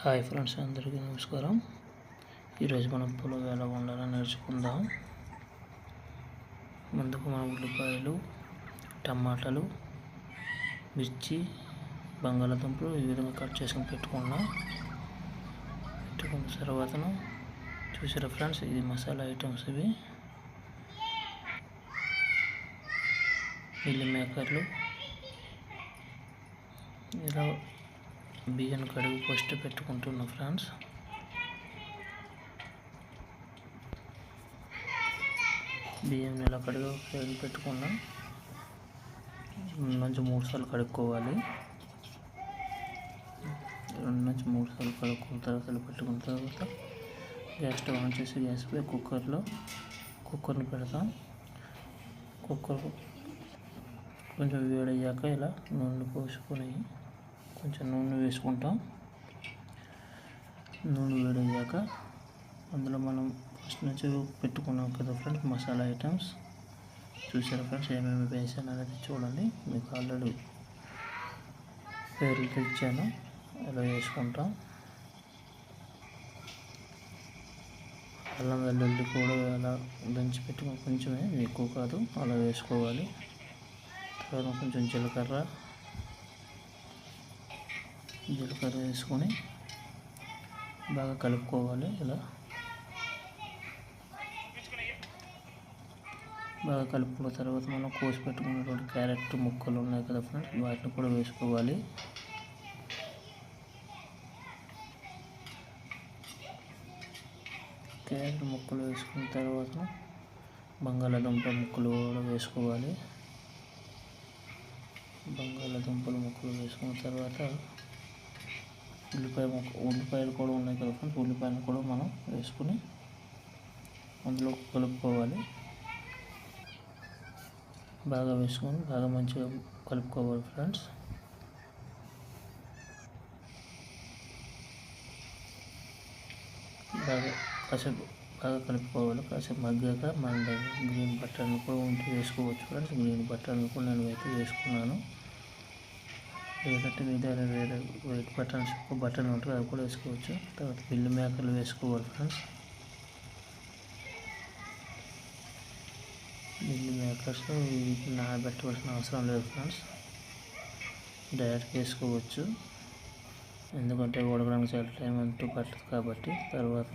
Hi friends అందరికీ నమస్కారం. ఈరోజు మనం పులుగు ఎలా వండాలో నేర్చుకుందాం. ముందుకు మనం ఉల్లిపాయలు టమాటాలు మిర్చి బంగాళాదుంపలు ఈ విధంగా కట్ చేసుకుని పెట్టుకున్నాం. పెట్టుకున్న తర్వాతను చూసారా ఫ్రెండ్స్ ఇది మసాలా ఐటమ్స్ ఇవి. మిల్లి మేకర్లు ఇలా బియ్యం కడిగి ఫస్ట్ పెట్టుకుంటున్నా ఫ్రెండ్స్. బియ్యం ఇలా కడిగి కడిగి పెట్టుకున్నా. రెండు నుంచి మూడు సార్లు కడుక్కోవాలి. రెండు నుంచి మూడు సార్లు కడుక్కున్న తర్వాత పెట్టుకున్న తర్వాత గ్యాస్ స్టవ్ ఆన్ చేసి గ్యాస్ పై కుక్కర్లో కుక్కర్ని పెడతాం. కుక్కర్ కొంచెం వేడయ్యాక ఇలా నూనె పోసుకొని కొంచెం నూనె వేసుకుంటాం. నూనె వేడయ్యాక అందులో మనం ఫస్ట్ నుంచి పెట్టుకున్నాం కదా ఫ్రెండ్స్ మసాలా ఐటమ్స్. చూసారు ఫ్రెండ్స్ ఏమేమి వేసాను అనేది చూడండి. మీకు ఆల్రెడీ పేర్లు తెచ్చాను. అలా వేసుకుంటాం. అల్లం వెల్లుల్లి కూడా అలా దంచి పెట్టుకుని కొంచెమే ఎక్కువ కాదు అలా వేసుకోవాలి. తర్వాత కొంచెం జీలకర్ర జీలకర్ర వేసుకొని బాగా కలుపుకోవాలి ఇలా. బాగా కలుపుకున్న తర్వాత మనం కోసి పెట్టుకున్నటువంటి క్యారెట్ ముక్కలు ఉన్నాయి కదా ఫ్రెండ్స్ వాటిని కూడా వేసుకోవాలి. క్యారెట్ ముక్కలు వేసుకున్న తర్వాత బంగాళాదుంప ముక్కలు కూడా వేసుకోవాలి. బంగాళాదుంపల ముక్కలు వేసుకున్న తర్వాత ఉల్లిపాయ ముక్క ఉల్లిపాయలు కూడా ఉన్నాయి కదా ఫ్రెండ్స్ ఉల్లిపాయలు కూడా మనం వేసుకుని అందులో కలుపుకోవాలి. బాగా వేసుకొని బాగా మంచిగా కలుపుకోవాలి ఫ్రెండ్స్ బాగా కాసేపు బాగా కలుపుకోవాలి. కాసేపు మగ్గాక మన గ్రీన్ బట్టర్ని కూడా ఉంటే వేసుకోవచ్చు ఫ్రెండ్స్ గ్రీన్ బట్టర్ని కూడా నేను అయితే వేసుకున్నాను. లేదంటే మీద వేరే వైట్ బటన్స్ బటన్ ఉంటుంది అది కూడా వేసుకోవచ్చు. తర్వాత బిల్లు మేకర్లు వేసుకోవాలి ఫ్రెండ్స్. బిల్లు మేకర్స్ నానబెట్టవలసిన అవసరం లేదు ఫ్రెండ్స్. డైరెక్ట్ వేసుకోవచ్చు. ఎందుకంటే ఉడకడానికి చాలా టైం అంటూ పట్టదు కాబట్టి తర్వాత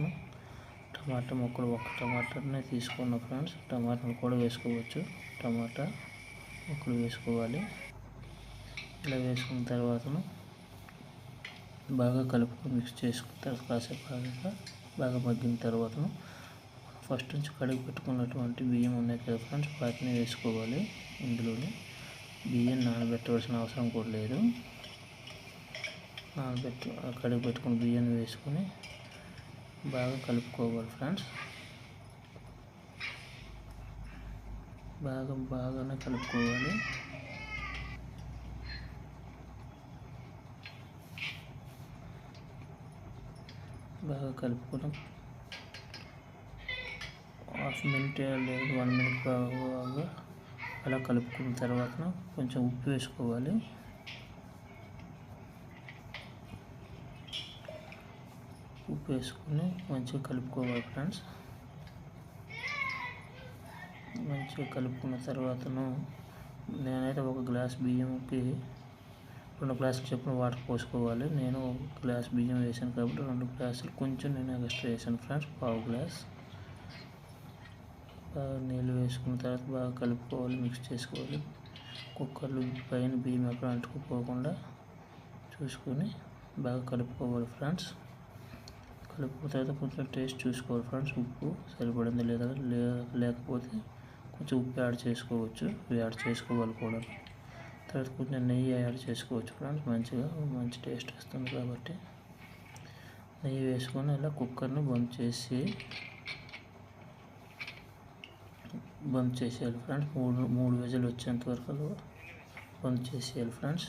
టమాటా ముక్కలు ఒక టమాటానే తీసుకున్న ఫ్రెండ్స్. టమాటాను కూడా వేసుకోవచ్చు. టమాటా ముక్కలు వేసుకోవాలి. ఇలా వేసుకున్న తర్వాత బాగా కలుపుకొని మిక్స్ చేసుకుంటారు తర్వాత కాసేపు బాగా బాగా మగ్గిన తర్వాత ఫస్ట్ నుంచి కడిగి పెట్టుకున్నటువంటి బియ్యం ఉన్నాయి కదా ఫ్రెండ్స్ వాటిని వేసుకోవాలి ఇందులోనే. బియ్యం నానబెట్టవలసిన అవసరం కూడా లేదు. నానబెట్టు కడిగి పెట్టుకుని బియ్యాన్ని వేసుకొని బాగా కలుపుకోవాలి ఫ్రెండ్స్ బాగా బాగానే కలుపుకోవాలి. బాగా కలుపుకొని హాఫ్ మినిట్ లేదు వన్ మినిట్ బాగా అలా కలుపుకున్న తర్వాత కొంచెం ఉప్పు వేసుకోవాలి. ఉప్పు వేసుకొని మంచిగా కలుపుకోవాలి ఫ్రెండ్స్. మంచిగా కలుపుకున్న తర్వాతను నేనైతే ఒక గ్లాస్ బియ్యంకి రెండు గ్లాసులు చెప్పిన వాటర్ పోసుకోవాలి. నేను గ్లాస్ బియ్యం వేసాను కాబట్టి రెండు గ్లాసులు కొంచెం నేను ఎక్స్ట్రా వేసాను ఫ్రెండ్స్ పావు గ్లాస్. బాగా నీళ్ళు వేసుకున్న తర్వాత బాగా కలుపుకోవాలి మిక్స్ చేసుకోవాలి. కుక్కర్లు పైన బియ్యం ఎక్కడ అంటుకుపోకుండా చూసుకొని బాగా కలుపుకోవాలి ఫ్రెండ్స్. కలుపుకున్న తర్వాత కొంచెం టేస్ట్ చూసుకోవాలి ఫ్రెండ్స్ ఉప్పు సరిపడింది లేదా లేకపోతే కొంచెం ఉప్పు యాడ్ చేసుకోవచ్చు యాడ్ చేసుకోవాలి కూడా. తర్వాత కొంచెం నెయ్యి యాడ్ చేసుకోవచ్చు ఫ్రెండ్స్. మంచిగా మంచి టేస్ట్ వస్తుంది కాబట్టి. నెయ్యి వేసుకొని ఇలా కుక్కర్ని బంద్ చేసి బంద్ చేసేయాలి ఫ్రెండ్స్. మూడు మూడు విజులు వచ్చేంత వరకు బంద్ చేసేయాలి ఫ్రెండ్స్.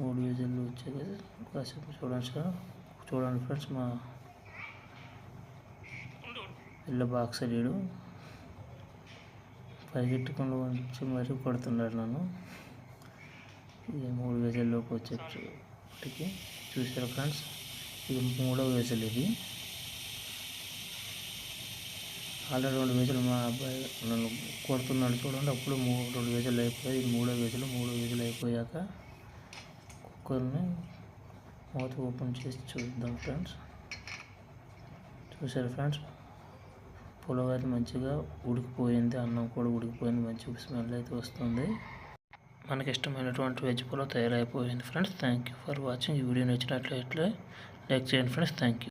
మూడు విజులు వచ్చేది కాసేపు చూడండి సార్. చూడండి ఫ్రెండ్స్ మా ఇల్లు బాక్స్ రీడు. పరిగెట్టుకుని వచ్చి మరీ కొడుతున్నాడు నన్ను. ఇది మూడు విజల్లోకి వచ్చేటికి చూసారు ఫ్రెండ్స్? ఇది మూడో వేసలు ఇది. ఆల్రెడీ రెండు వేసలు మా అబ్బాయి నన్ను కొడుతున్నాడు చూడండి. అప్పుడు మూడు రెండు వేసలు అయిపోయాయి. ఇది మూడో వేసలు. మూడో వేసలు అయిపోయాక కుక్కర్ని మూత ఓపెన్ చేసి చూద్దాం ఫ్రెండ్స్. చూసారు ఫ్రెండ్స్? పులావ్ మంచిగా ఉడికిపోయింది అన్నం కూడా ఉడికిపోయింది మంచి స్మెల్ అయితే వస్తుంది. మనకి ఇష్టమైనటువంటి వెజ్ పులావ్ తయారైపోయింది. Friends thank you for watching. ఈ వీడియో నచ్చినట్లయితే లైక్ చేయండి ఫ్రెండ్స్. Thank you